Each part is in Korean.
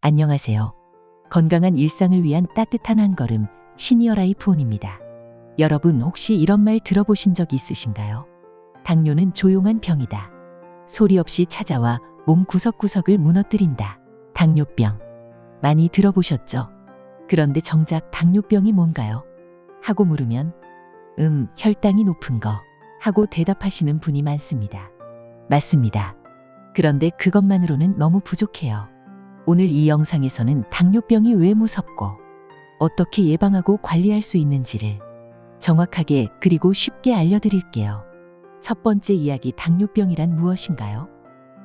안녕하세요. 건강한 일상을 위한 따뜻한 한 걸음 시니어 라이프 온입니다. 여러분 혹시 이런 말 들어보신 적 있으신가요? 당뇨는 조용한 병이다. 소리 없이 찾아와 몸 구석구석을 무너뜨린다. 당뇨병. 많이 들어보셨죠? 그런데 정작 당뇨병이 뭔가요? 하고 물으면 음, 혈당이 높은 거 하고 대답하시는 분이 많습니다. 맞습니다. 그런데 그것만으로는 너무 부족해요. 오늘 이 영상에서는 당뇨병이 왜 무섭고 어떻게 예방하고 관리할 수 있는지를 정확하게 그리고 쉽게 알려드릴게요. 첫 번째 이야기 당뇨병이란 무엇인가요?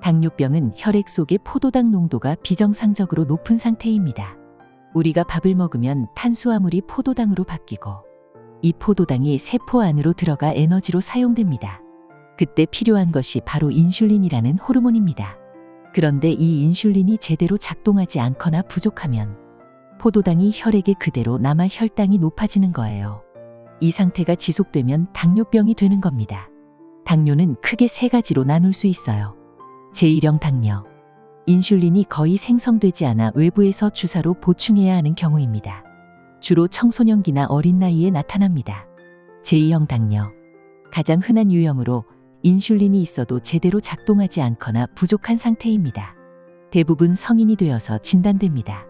당뇨병은 혈액 속의 포도당 농도가 비정상적으로 높은 상태입니다. 우리가 밥을 먹으면 탄수화물이 포도당으로 바뀌고 이 포도당이 세포 안으로 들어가 에너지로 사용됩니다. 그때 필요한 것이 바로 인슐린이라는 호르몬입니다. 그런데 이 인슐린이 제대로 작동하지 않거나 부족하면 포도당이 혈액에 그대로 남아 혈당이 높아지는 거예요. 이 상태가 지속되면 당뇨병이 되는 겁니다. 당뇨는 크게 세 가지로 나눌 수 있어요. 제1형 당뇨. 인슐린이 거의 생성되지 않아 외부에서 주사로 보충해야 하는 경우입니다. 주로 청소년기나 어린 나이에 나타납니다. 제2형 당뇨. 가장 흔한 유형으로 인슐린이 있어도 제대로 작동하지 않거나 부족한 상태입니다. 대부분 성인이 되어서 진단됩니다.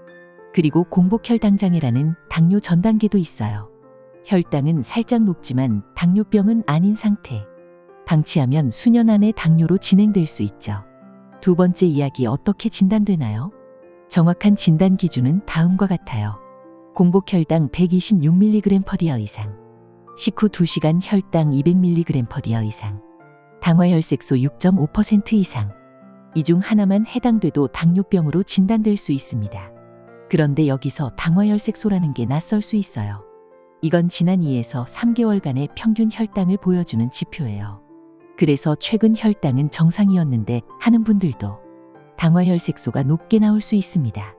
그리고 공복혈당 장애라는 당뇨 전 단계도 있어요. 혈당은 살짝 높지만 당뇨병은 아닌 상태. 방치하면 수년 안에 당뇨로 진행될 수 있죠. 두 번째 이야기 어떻게 진단되나요? 정확한 진단 기준은 다음과 같아요. 공복혈당 126mg 퍼디어 이상, 식후 2시간 혈당 200mg 퍼디어 이상, 당화혈색소 6.5% 이상. 이 중 하나만 해당돼도 당뇨병으로 진단될 수 있습니다. 그런데 여기서 당화혈색소라는 게 낯설 수 있어요. 이건 지난 2에서 3개월간의 평균 혈당을 보여주는 지표예요. 그래서 최근 혈당은 정상이었는데 하는 분들도 당화혈색소가 높게 나올 수 있습니다.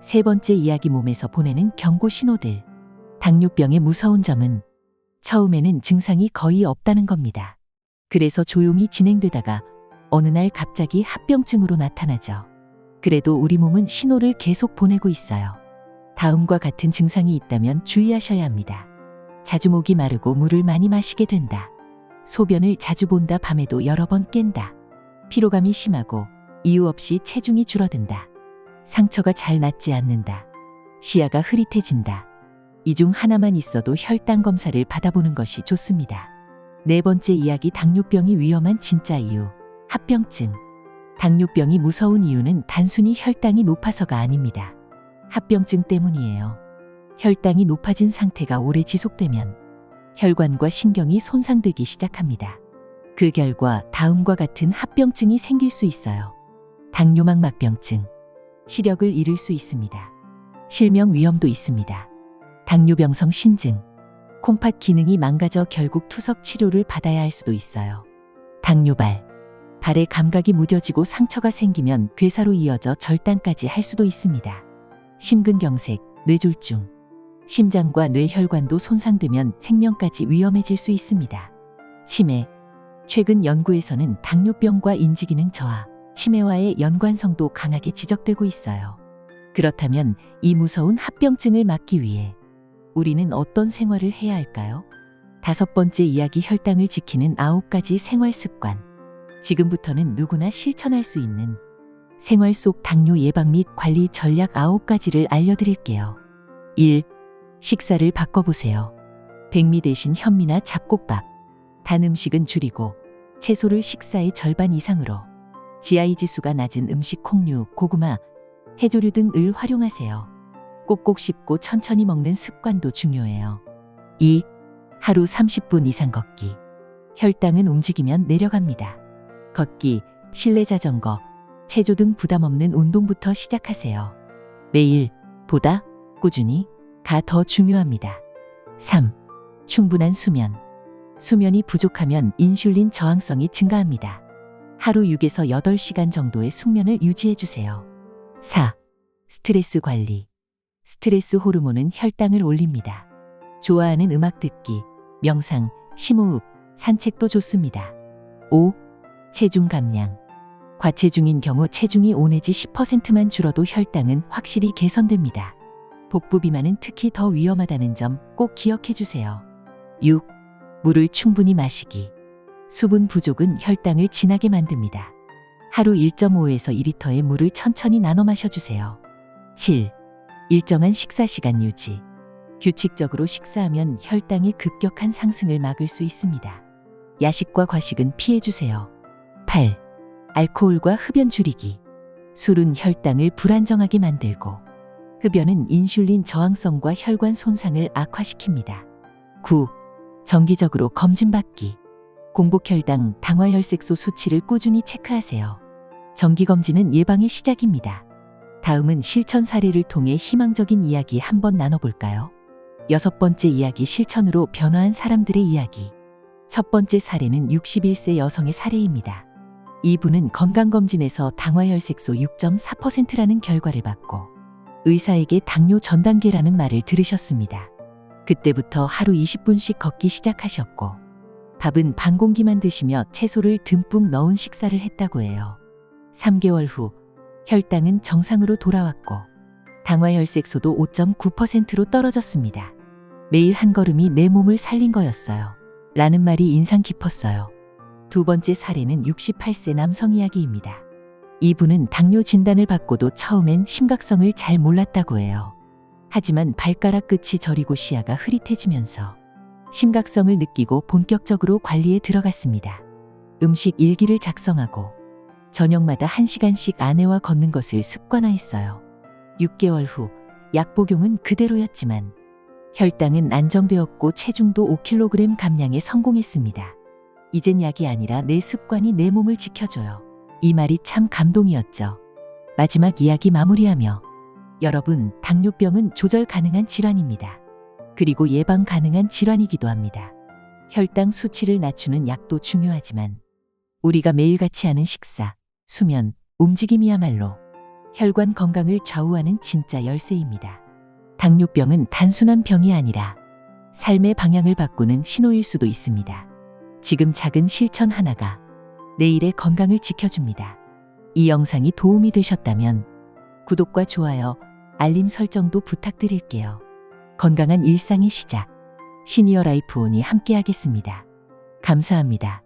세 번째 이야기 몸에서 보내는 경고 신호들. 당뇨병의 무서운 점은 처음에는 증상이 거의 없다는 겁니다. 그래서 조용히 진행되다가 어느 날 갑자기 합병증으로 나타나죠. 그래도 우리 몸은 신호를 계속 보내고 있어요. 다음과 같은 증상이 있다면 주의하셔야 합니다. 자주 목이 마르고 물을 많이 마시게 된다. 소변을 자주 본다 밤에도 여러 번 깬다. 피로감이 심하고 이유 없이 체중이 줄어든다. 상처가 잘 낫지 않는다. 시야가 흐릿해진다. 이 중 하나만 있어도 혈당 검사를 받아보는 것이 좋습니다. 네 번째 이야기 당뇨병이 위험한 진짜 이유. 합병증. 당뇨병이 무서운 이유는 단순히 혈당이 높아서가 아닙니다. 합병증 때문이에요. 혈당이 높아진 상태가 오래 지속되면 혈관과 신경이 손상되기 시작합니다. 그 결과 다음과 같은 합병증이 생길 수 있어요. 당뇨막 막병증. 시력을 잃을 수 있습니다. 실명 위험도 있습니다. 당뇨병성 신증. 콩팥 기능이 망가져 결국 투석 치료를 받아야 할 수도 있어요. 당뇨발. 발에 감각이 무뎌지고 상처가 생기면 괴사로 이어져 절단까지 할 수도 있습니다. 심근경색, 뇌졸중. 심장과 뇌혈관도 손상되면 생명까지 위험해질 수 있습니다. 치매. 최근 연구에서는 당뇨병과 인지기능 저하, 치매와의 연관성도 강하게 지적되고 있어요. 그렇다면 이 무서운 합병증을 막기 위해 우리는 어떤 생활을 해야 할까요? 다섯 번째 이야기 혈당을 지키는 아홉 가지 생활 습관. 지금부터는 누구나 실천할 수 있는 생활 속 당뇨 예방 및 관리 전략 아홉 가지를 알려드릴게요. 1. 식사를 바꿔보세요. 백미 대신 현미나 잡곡밥. 단 음식은 줄이고 채소를 식사의 절반 이상으로 GI 지수가 낮은 음식 콩류, 고구마, 해조류 등을 활용하세요. 꼭꼭 씹고 천천히 먹는 습관도 중요해요. 2. 하루 30분 이상 걷기. 혈당은 움직이면 내려갑니다. 걷기, 실내 자전거, 체조 등 부담 없는 운동부터 시작하세요. 매일, 보다, 꾸준히, 가 더 중요합니다. 3. 충분한 수면. 수면이 부족하면 인슐린 저항성이 증가합니다. 하루 6에서 8시간 정도의 숙면을 유지해 주세요. 4. 스트레스 관리. 스트레스 호르몬은 혈당을 올립니다. 좋아하는 음악 듣기, 명상, 심호흡, 산책도 좋습니다. 5. 체중 감량. 과체중인 경우 체중이 5 내지 10%만 줄어도 혈당은 확실히 개선됩니다. 복부 비만은 특히 더 위험하다는 점 꼭 기억해 주세요. 6. 물을 충분히 마시기. 수분 부족은 혈당을 진하게 만듭니다. 하루 1.5에서 2리터의 물을 천천히 나눠 마셔주세요. 7. 일정한 식사 시간 유지. 규칙적으로 식사하면 혈당의 급격한 상승을 막을 수 있습니다. 야식과 과식은 피해주세요. 8. 알코올과 흡연 줄이기. 술은 혈당을 불안정하게 만들고 흡연은 인슐린 저항성과 혈관 손상을 악화시킵니다. 9. 정기적으로 검진받기. 공복혈당, 당화혈색소 수치를 꾸준히 체크하세요. 정기검진은 예방의 시작입니다. 다음은 실천 사례를 통해 희망적인 이야기 한번 나눠볼까요? 여섯 번째 이야기 실천으로 변화한 사람들의 이야기. 첫 번째 사례는 61세 여성의 사례입니다. 이분은 건강검진에서 당화혈색소 6.4%라는 결과를 받고 의사에게 당뇨 전 단계라는 말을 들으셨습니다. 그때부터 하루 20분씩 걷기 시작하셨고 밥은 반 공기만 드시며 채소를 듬뿍 넣은 식사를 했다고 해요. 3개월 후 혈당은 정상으로 돌아왔고 당화혈색소도 5.9%로 떨어졌습니다. 매일 한 걸음이 내 몸을 살린 거였어요. 라는 말이 인상 깊었어요. 두 번째 사례는 68세 남성 이야기입니다. 이분은 당뇨 진단을 받고도 처음엔 심각성을 잘 몰랐다고 해요. 하지만 발가락 끝이 저리고 시야가 흐릿해지면서 심각성을 느끼고 본격적으로 관리에 들어갔습니다. 음식 일기를 작성하고 저녁마다 1시간씩 아내와 걷는 것을 습관화했어요. 6개월 후 약 복용은 그대로였지만 혈당은 안정되었고 체중도 5kg 감량에 성공했습니다. 이젠 약이 아니라 내 습관이 내 몸을 지켜줘요. 이 말이 참 감동이었죠. 마지막 이야기 마무리하며 여러분, 당뇨병은 조절 가능한 질환입니다. 그리고 예방 가능한 질환이기도 합니다. 혈당 수치를 낮추는 약도 중요하지만 우리가 매일같이 하는 식사, 수면, 움직임이야말로 혈관 건강을 좌우하는 진짜 열쇠입니다. 당뇨병은 단순한 병이 아니라 삶의 방향을 바꾸는 신호일 수도 있습니다. 지금 작은 실천 하나가 내일의 건강을 지켜줍니다. 이 영상이 도움이 되셨다면 구독과 좋아요, 알림 설정도 부탁드릴게요. 건강한 일상의 시작. 시니어 라이프 온이 함께하겠습니다. 감사합니다.